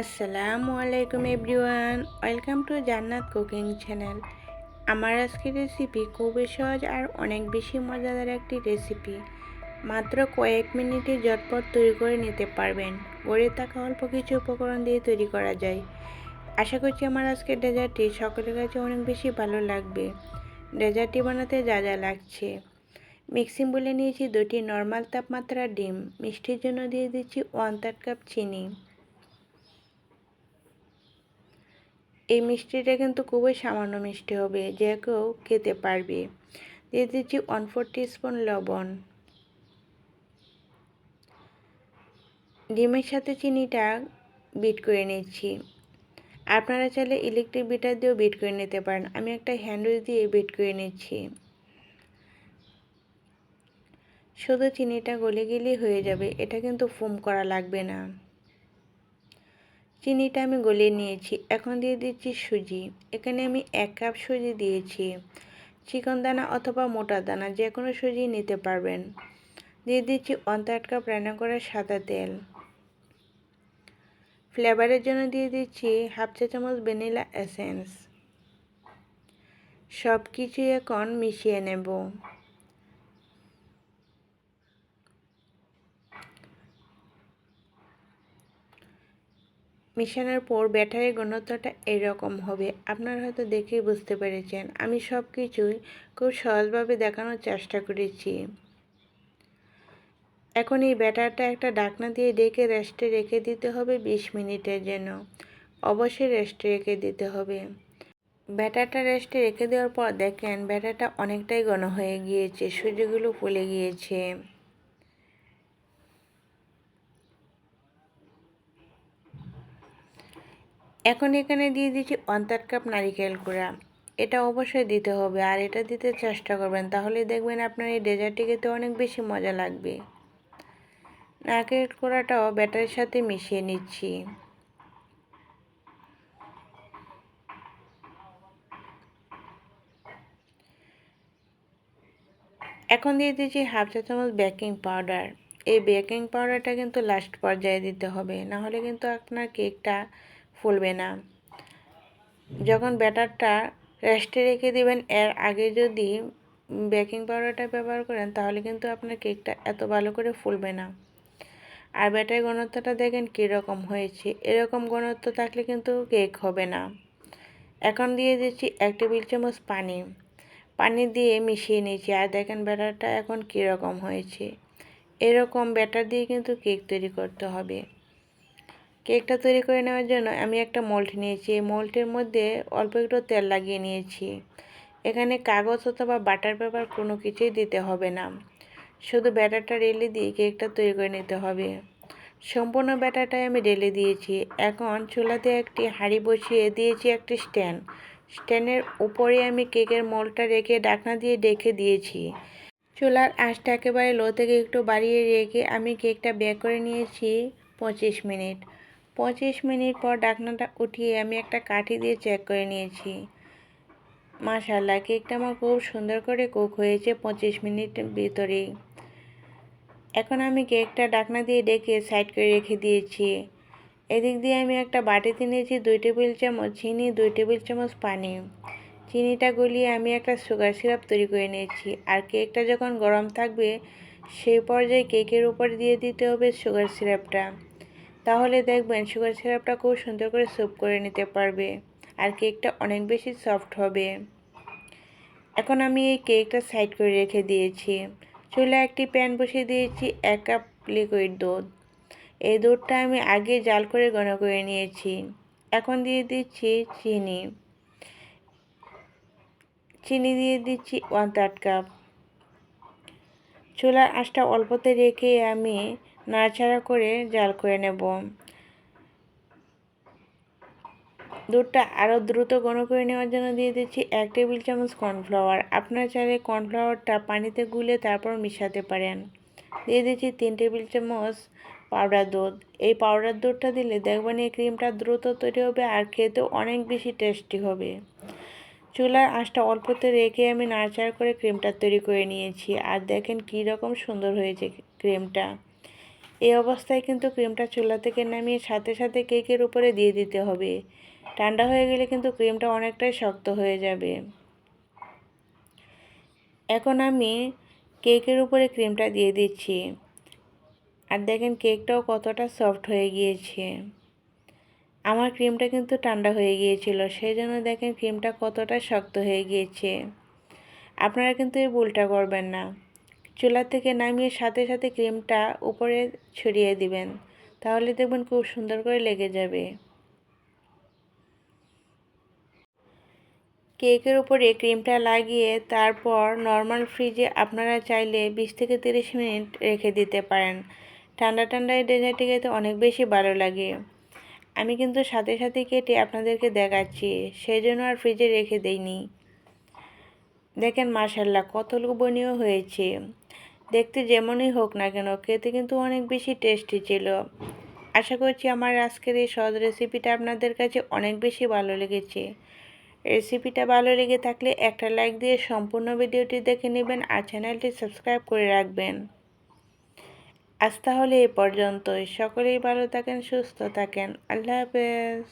আসসালামু আলাইকুম everyone, welcome to Jannat cooking channel. আমার আজকের রেসিপি খুবই সহজ আর অনেক বেশি মজাদার একটি রেসিপি মাত্র কয়েক মিনিটে ঝটপট তৈরি করে নিতে পারবেন। গড়ে থাকা অল্প কিছু উপকরণ দিয়ে তৈরি করা যায়। আশা করছি আমার আজকের ডেজার্টটি সকলের কাছে অনেক বেশি ভালো লাগবে। ডেজার্টটি বানাতে যা যা লাগছে। মিক্সিং বলে নিয়েছি দুটি নর্মাল তাপমাত্রার ডিম। মিষ্টির জন্য দিয়ে দিচ্ছি ওয়ান থার্ড কাপ চিনি। এই মিষ্টিটা কিন্তু খুবই সামান্য মিষ্টি হবে, যে কেউ খেতে পারবে। দিয়ে দিচ্ছি ওয়ান ফোর স্পুন লবণ। ডিমের সাথে চিনিটা বিট করে নিচ্ছি। আপনারা চাইলে ইলেকট্রিক বিটার দিয়েও বিট করে নিতে পারেন। আমি একটা হ্যান্ডউইচ দিয়ে বিট করে নিচ্ছি। শুধু চিনিটা গলে গেলেই হয়ে যাবে, এটা কিন্তু ফোম করা লাগবে না। চিনিটা আমি গলিয়ে নিয়েছি। এখন দিয়ে দিচ্ছি সুজি। এখানে আমি এক কাপ সুজি দিয়েছি। চিকন দানা অথবা মোটা দানা, যে কোনো সুজি নিতে পারবেন। দিয়ে দিচ্ছি ওয়ান থার্ড কাপ রান্না করা সাদা তেল। ফ্লেভারের জন্য দিয়ে দিচ্ছি হাফ চা চামচ ভ্যানিলা এসেন্স। সব কিছু এখন মিশিয়ে নেব। মিশানোর পর ব্যাটারির ঘনত্বটা এরকম হবে। আপনারা হয়তো দেখেই বুঝতে পেরেছেন, আমি সব কিছুই খুব সহজভাবে দেখানোর চেষ্টা করেছি। এখন এই ব্যাটারটা একটা ডাকনা দিয়ে ডেকে রেস্টে রেখে দিতে হবে বিশ মিনিটের জন্য। অবশ্যই রেস্টে রেখে দিতে হবে। ব্যাটারটা রেস্টে রেখে দেওয়ার পর দেখেন ব্যাটারটা অনেকটাই ঘন হয়ে গিয়েছে সুজিগুলো ফুলে গিয়েছে। এখন এখানে দিয়ে দিচ্ছি ওয়ান কাপ নারিকেল কুড়া এটা অবশ্যই দিতে হবে, আর এটা দিতে চেষ্টা করবেন, তাহলে দেখবেন আপনার এই ডেজার্টটি খেতে অনেক বেশি মজা লাগবে। নারকেল কুড়াটাও ব্যাটারের সাথে মিশিয়ে নিচ্ছি। এখন দিয়ে দিচ্ছি হাফ চা চামচ বেকিং পাউডার এই বেকিং পাউডারটা কিন্তু লাস্ট পর্যায়ে দিতে হবে না হলে কিন্তু আপনার কেকটা ফুলবে না। যখন ব্যাটারটা রেস্টে রেখে দেবেন, এর আগে যদি বেকিং পাউডারটা ব্যবহার করেন, তাহলে কিন্তু আপনার কেকটা এত ভালো করে ফুলবে না। আর ব্যাটার ঘনত্বটা দেখেন কীরকম হয়েছে। এরকম ঘনত্ব থাকলে কিন্তু কেক হবে না। এখন দিয়ে দিচ্ছি এক টেবিল চামচ পানি। পানি দিয়ে মিশিয়ে নিয়েছি। আর দেখেন ব্যাটারটা এখন কীরকম হয়েছে। এরকম ব্যাটার দিয়ে কিন্তু কেক তৈরি করতে হবে। কেকটা তৈরি করে নেওয়ার জন্য আমি একটা মোল্ট নিয়েছি। এই মোল্টের মধ্যে অল্প একটু তেল লাগিয়ে নিয়েছি। এখানে কাগজ অথবা বাটার পেপার কোনো কিছুই দিতে হবে না। শুধু ব্যাটারটা রেলে দিয়ে কেকটা তৈরি করে নিতে হবে। সম্পূর্ণ ব্যাটারটাই আমি রেলে দিয়েছি। এখন চুলাতে একটি হাঁড়ি বসিয়ে দিয়েছি একটি স্ট্যান্ড। স্ট্যান্ডের উপরে আমি কেকের মোলটা রেখে ডাকনা দিয়ে ডেকে দিয়েছি। চুলার আঁচটা একেবারে লো থেকে একটু বাড়িয়ে রেখে আমি কেকটা বেক করে নিয়েছি পঁচিশ মিনিট। পঁচিশ মিনিট পর ডাকনাটা উঠিয়ে আমি একটা কাঠি দিয়ে চেক করে নিয়েছি। মাশাল্লাহ কেকটা আমার খুব সুন্দর করে কুক হয়েছে পঁচিশ মিনিটের ভিতরেই। এখন আমি কেকটা ডাকনা দিয়ে ডেকে সাইড করে রেখে দিয়েছি। এদিক দিয়ে আমি একটা বাটিতে নিয়েছি দুই টেবিল চামচ চিনি, দুই টেবিল চামচ পানি। চিনিটা গলিয়ে আমি একটা সুগার সিরাপ তৈরি করে নিয়েছি। আর কেকটা যখন গরম থাকবে, সেই পর্যায়ে কেকের উপর দিয়ে দিতে হবে সুগার সিরাপটা তাহলে দেখবেন সুগার সিরাপটা খুব সুন্দর করে স্যুপ করে নিতে পারবে আর কেকটা অনেক বেশি সফট হবে। এখন আমি এই কেকটা সাইড করে রেখে দিয়েছি। চুলে একটি প্যান বসিয়ে দিয়েছি, এক কাপ লিকুইড দুধ। এই দুধটা আমি আগে জাল করে ঘন করে নিয়েছি। এখন দিয়ে দিচ্ছি চিনি। চিনি দিয়ে দিচ্ছি ওয়ান থার্ড কাপ চুলার আঁচটা অল্পতে রেখে আমি নাড়াচাড়া করে জাল করে নেব। দুধটা আরও দ্রুত ঘন করে নেওয়ার জন্য দিয়ে দিচ্ছি এক টেবিল চামচ কর্নফ্লাওয়ার। আপনার চাইলে কর্নফ্লাওয়ারটা পানিতে গুলে তারপর মিশাতে পারেন। দিয়ে দিচ্ছি তিন টেবিল চামচ পাউডার দুধ। এই পাউডার দুধটা দিলে দেখবেন এই ক্রিমটা দ্রুত তৈরি হবে আর খেতেও অনেক বেশি টেস্টি হবে। চুলার আঁচটা অল্পতে রেখে আমি নাড়াচাড়া করে ক্রিমটা তৈরি করে নিয়েছি। আর দেখেন কী রকম সুন্দর হয়েছে ক্রিমটা। এই অবস্থায় কিন্তু ক্রিমটা চুলা থেকে নামিয়ে সাথে সাথে কেকের উপরে দিয়ে দিতে হবে। ঠান্ডা হয়ে গেলে কিন্তু ক্রিমটা অনেকটাই শক্ত হয়ে যাবে। এখন আমি কেকের উপরে ক্রিমটা দিয়ে দিচ্ছি। আর দেখেন কেকটাও কতটা সফট হয়ে গিয়েছে। আমার ক্রিমটা কিন্তু ঠান্ডা হয়ে গিয়েছিল সেই জন্য দেখেন ক্রিমটা কতটা শক্ত হয়ে গিয়েছে। আপনারা কিন্তু এই ভুলটা করবেন না। চুলা থেকে নামিয়ে সাথে সাথে ক্রিমটা উপরে ছড়িয়ে দিবেন। তাহলে দেখবেন খুব সুন্দর করে লেগে যাবে। কেকের উপরে ক্রিমটা লাগিয়ে তারপর নর্মাল ফ্রিজে আপনারা চাইলে বিশ থেকে তিরিশ মিনিট রেখে দিতে পারেন। ঠান্ডা ঠান্ডা এই ডেজার্টটি খেতে অনেক বেশি ভালো লাগে। আমি কিন্তু সাথে সাথে কেটে আপনাদেরকে দেখাচ্ছি সেই জন্য আর ফ্রিজে রেখে দেইনি। দেখেন মাশাল্লাহ কত লোভনীয় হয়েছে। দেখতে যেমনই হোক না কেন, খেতে কিন্তু অনেক বেশি টেস্টি ছিল। আশা করছি আমার আজকের এই সহজ রেসিপিটা আপনাদের কাছে অনেক বেশি ভালো লেগেছে। রেসিপিটা ভালো লেগে থাকলে একটা লাইক দিয়ে সম্পূর্ণ ভিডিওটি দেখে নেবেন আর চ্যানেলটি সাবস্ক্রাইব করে রাখবেন। আজ তাহলে এ পর্যন্তই। সকলেই ভালো থাকেন, সুস্থ থাকেন। আল্লাহ হাফেজ।